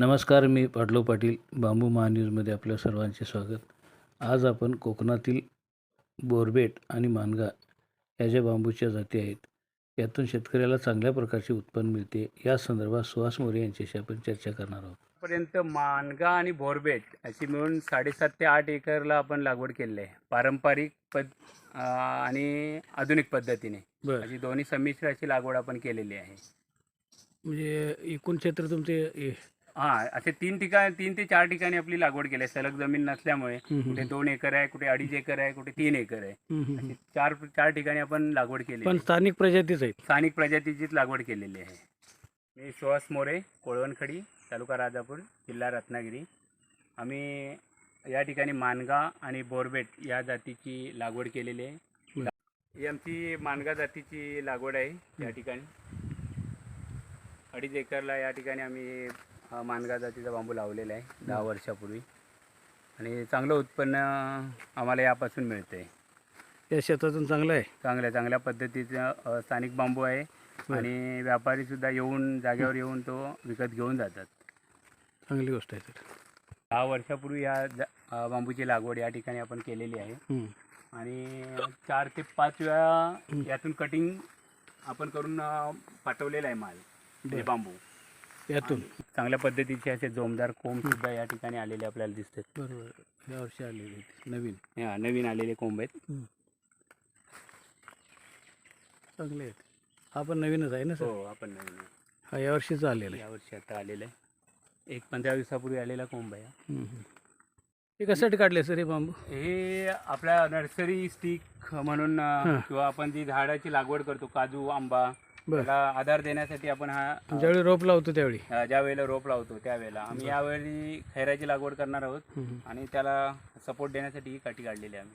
नमस्कार मी पाटलो पाटील बांबू महान्यूजमध्ये आपल्या सर्वांचे स्वागत. आज आपण कोकणातील बोरबेट आणि मानगा या ज्या बांबूच्या जाती आहेत यातून शेतकऱ्याला चांगल्या प्रकारचे उत्पन्न मिळते या संदर्भात सुहास मोरे यांच्याशी आपण चर्चा करणार आहोत. पर्यंत मानगा आणि बोरबेट अशी मिळून साडेसात ते आठ एकरला आपण लागवड केलेली आहे. पारंपरिक पद आणि आधुनिक पद्धतीने अशी दोन्ही संमिश्र अशी लागवड आपण केलेली आहे. म्हणजे एकूण क्षेत्र तुमचे हां असे तीन ठिकाण तीन ते चार ठिकाणी आपली लागवड केली आहे. सलग जमीन नसल्यामुळे कुठे दोन एकर आहे कुठे अडीच एकर आहे कुठे तीन एकर आहे. अशी चार चार ठिकाणी आपण लागवड केली पण स्थानिक प्रजातीच आहेत. स्थानिक प्रजातीचीच लागवड केलेली आहे. मी सुहास मोरे कोळवणखडी तालुका राजापूर जिल्हा रत्नागिरी. आम्ही या ठिकाणी मानगा आणि बोरबेट या जातीची लागवड केलेली आहे. ही आमची मानगा जातीची लागवड आहे या ठिकाणी. अडीच एकरला या ठिकाणी आम्ही हा मानगा जातीचा बांबू लावलेला आहे दहा वर्षापूर्वी. आणि चांगलं उत्पन्न आम्हाला यापासून मिळतं आहे या शेतातून चांगलं आहे? चांगल्या चांगल्या पद्धतीचं अ, स्थानिक बांबू आहे. आणि व्यापारी सुद्धा येऊन जागेवर येऊन तो विकत घेऊन जातात. चांगली गोष्ट आहे दहा वर्षापूर्वी या ज- अ, बांबूची लागवड या ठिकाणी आपण केलेली आहे. हम्म. आणि चार ते पाच वेळा यातून कटिंग आपण करून अ, पाठवलेला आहे माल. म्हणजे. बांबू. यातून? चांगल्या पद्धतीचे असे जोमदार कोंब सुद्धा या ठिकाणी आलेले आपल्याला दिसतात. बरोबर. या वर्षी आलेले आहेत. नवीन? हा, नवीन आलेले कोंब आहेत. चांगले आहेत. हा पण नवीनच आहे ना सर? हो आपण नवीन हा या वर्षीच आलेला आहे. यावर्षी आता आलेलं आहे. एक पंधरा दिवसापूर्वी आलेला कोंब आहे हा. हम्म, हम्म. हे कशासाठी काढले सर हे बांबू? हे आपल्या नर्सरी स्टिक म्हणून अ, हां. किंवा आपण जी झाडाची लागवड करतो काजू आंबा त्याला आधार देण्यासाठी आपण हा ज्यावेळी रोप लावतो त्यावेळी. ज्या वेळेला रोप लावतो त्यावेळेला. आम्ही यावेळी खैराची लागवड करणार आहोत. आणि त्याला सपोर्ट देण्यासाठी ही काठी काढलेली आहे आम्ही.